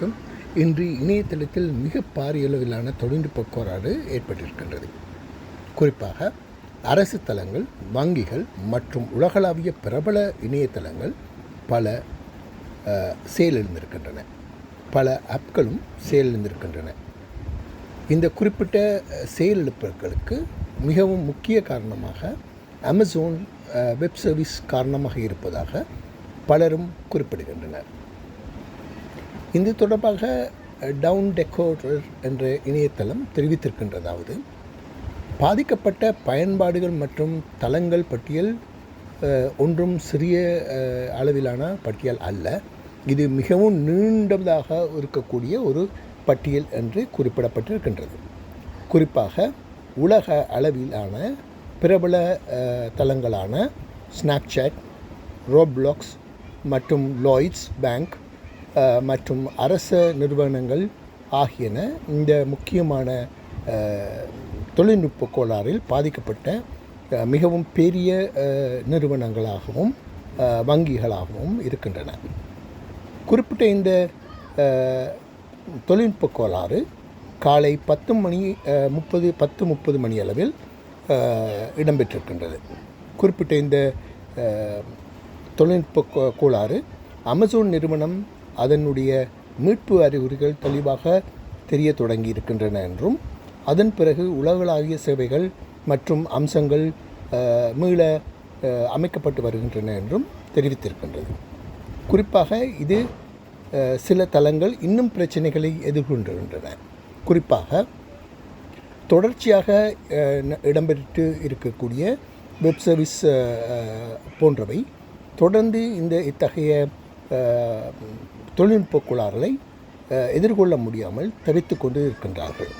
வணக்கம். இன்று இணையதளத்தில் மிக பாரிய அளவிலான தொழில்நுட்ப கோளாறு ஏற்பட்டிருக்கின்றது. குறிப்பாக அரசு தளங்கள் வங்கிகள் மற்றும் உலகளாவிய பிரபல இணையதளங்கள் பல செயலிழந்திருக்கின்றன. பல ஆப்களும் செயலிழந்திருக்கின்றன. இந்த குறிப்பிட்ட செயலிழப்புகளுக்கு மிகவும் முக்கிய காரணமாக அமேசான் வெப் சர்வீஸ் காரணமாக இருப்பதாக பலரும் குறிப்பிடுகின்றனர். இது தொடர்பாக டவுன் டெக்கோடர் என்ற இணையதளம் தெரிவித்திருக்கின்றதாவது. பாதிக்கப்பட்ட பயன்பாடுகள் மற்றும் தளங்கள் பட்டியல் ஒன்றும் சிறிய அளவிலான பட்டியல் அல்ல. இது மிகவும் நீண்டதாக இருக்கக்கூடிய ஒரு பட்டியல் என்று குறிப்பிடப்பட்டிருக்கின்றது. குறிப்பாக உலக அளவிலான பிரபல தளங்களான ஸ்னாப்சாட் ரோப்ளாக்ஸ் மற்றும் லாய்ட்ஸ் பேங்க் மற்றும் அரச நிறுவனங்கள் ஆகியன இந்த முக்கியமான தொழில்நுட்ப கோளாறில் பாதிக்கப்பட்ட மிகவும் பெரிய நிறுவனங்களாகவும் வங்கிகளாகவும் இருக்கின்றன. குறிப்பிட்ட இந்த தொழில்நுட்ப கோளாறு காலை பத்து மணி முப்பது பத்து முப்பது மணி அளவில் இடம்பெற்றிருக்கின்றது. குறிப்பிட்ட இந்த தொழில்நுட்ப கோ- கோளாறு அமேசான் நிறுவனம் அதனுடைய மீட்பு அறிகுறிகள் தெளிவாக தெரிய தொடங்கி இருக்கின்றன என்றும் அதன் பிறகு உலகளாவிய சேவைகள் மற்றும் அம்சங்கள் மீள அமைக்கப்பட்டு வருகின்றன என்றும் தெரிவித்திருக்கின்றது. குறிப்பாக இது சில தளங்கள் இன்னும் பிரச்சனைகளை எதிர்கொண்டிருக்கின்றன. குறிப்பாக தொடர்ச்சியாக இடம்பெற்று இருக்கக்கூடிய வெப் சர்வீஸ் போன்றவை தொடர்ந்து இந்த இத்தகைய தொழில்நுட்ப கோளாறுகளை எதிர்கொள்ள முடியாமல் தவித்து கொண்டு இருக்கின்றார்கள்